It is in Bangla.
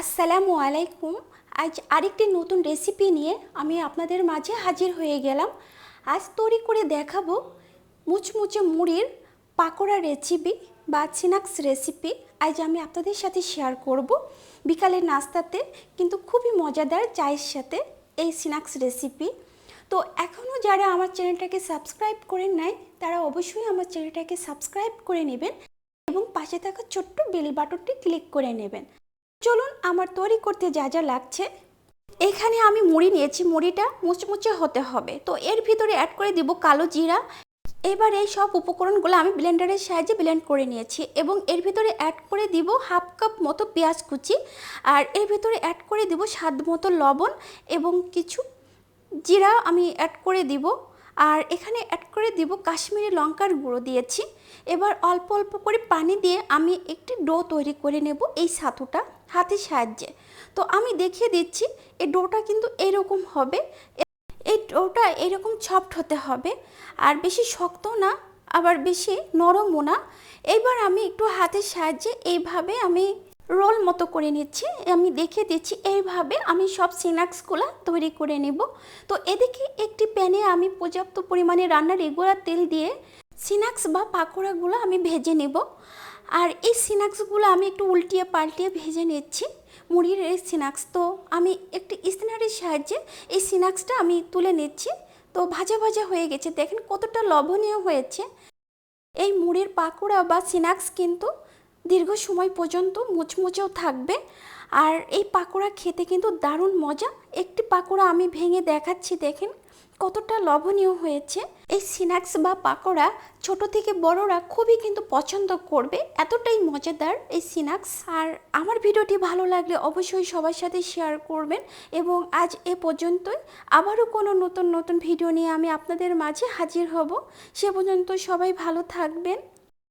আসসালামু আলাইকুম। আজ আরেকটি নতুন রেসিপি নিয়ে আমি আপনাদের মাঝে হাজির হয়ে গেলাম। আজ তৈরি করে দেখাবো মুচমুচে মুড়ির পাকোড়া রেসিপি বা স্ন্যাক্স রেসিপি আজ আমি আপনাদের সাথে শেয়ার করব বিকালের নাস্তাতে, কিন্তু খুবই মজাদার চায়ের সাথে এই স্ন্যাক্স রেসিপি তো এখনও যারা আমার চ্যানেলটাকে সাবস্ক্রাইব করে নাই, তারা অবশ্যই আমার চ্যানেলটাকে সাবস্ক্রাইব করে নেবেন এবং পাশে থাকা ছোট্ট বেল বাটনটি ক্লিক করে নেবেন। চলুন আমার তৈরি করতে যা যা লাগছে। এখানে আমি মুড়ি নিয়েছি, মুড়িটা মুচমুচে হতে হবে। তো এর ভিতরে অ্যাড করে দিব কালো জিরা। এবার এই সব উপকরণগুলো আমি ব্লেন্ডারের সাহায্যে ব্লেন্ড করে নিয়েছি এবং এর ভিতরে অ্যাড করে দিব হাফ কাপ মতো পেঁয়াজ কুচি। আর এর ভিতরে অ্যাড করে দিব স্বাদ মতো লবণ এবং কিছু জিরা আমি অ্যাড করে দিব। আর এখানে অ্যাড করে দিব কাশ্মীরি লঙ্কার গুঁড়ো দিয়েছি। এবার অল্প অল্প করে পানি দিয়ে আমি একটি ডো তৈরি করে নেব এই ছাতুটা হাতের সাহায্যে। তো আমি দেখিয়ে দিচ্ছি, এই ডোটা কিন্তু এরকম হবে। এই ডোটা এরকম সফট হতে হবে, আর বেশি শক্ত না, আবার বেশি নরমও না। এইবার আমি একটু হাতের সাহায্যে এইভাবে আমি রোল মতো করে নিচ্ছি। আমি দেখিয়ে দিচ্ছি, এইভাবে আমি সব স্ন্যাক্সগুলো তৈরি করে নেব। তো এদিকে একটি প্যানে আমি পর্যাপ্ত পরিমাণে রান্নার রেগুলার তেল দিয়ে স্ন্যাক্স বা পাকোড়াগুলো আমি ভেজে নেব। আর এই স্ন্যাক্সগুলো আমি একটু উল্টিয়ে পাল্টিয়ে ভেজে নিচ্ছি মুড়ির এই স্ন্যাক্স। তো আমি একটি স্ন্যারের সাহায্যে এই স্ন্যাক্সটা আমি তুলে নিচ্ছি। তো ভাজা ভাজা হয়ে গেছে। দেখেন কতটা লবণীয় হয়েছে। এই মুড়ির পাকোড়া বা স্ন্যাক্স কিন্তু দীর্ঘ সময় পর্যন্ত মুচমুচেও থাকবে। আর এই পাকোড়া খেতে কিন্তু দারুণ মজা। একটি পাকোড়া আমি ভেঙে দেখাচ্ছি, দেখেন কতটা লবণীয় হয়েছে। এই স্ন্যাক্স বা পাকোড়া ছোট থেকে বড়রা খুবই কিন্তু পছন্দ করবে। এতটাই মজাদার এই স্ন্যাক্স। আর আমার ভিডিওটি ভালো লাগলে অবশ্যই সবার সাথে শেয়ার করবেন। এবং আজ এ পর্যন্তই। আবারও কোনো নতুন নতুন ভিডিও নিয়ে আমি আপনাদের মাঝে হাজির হব। সে পর্যন্ত সবাই ভালো থাকবেন।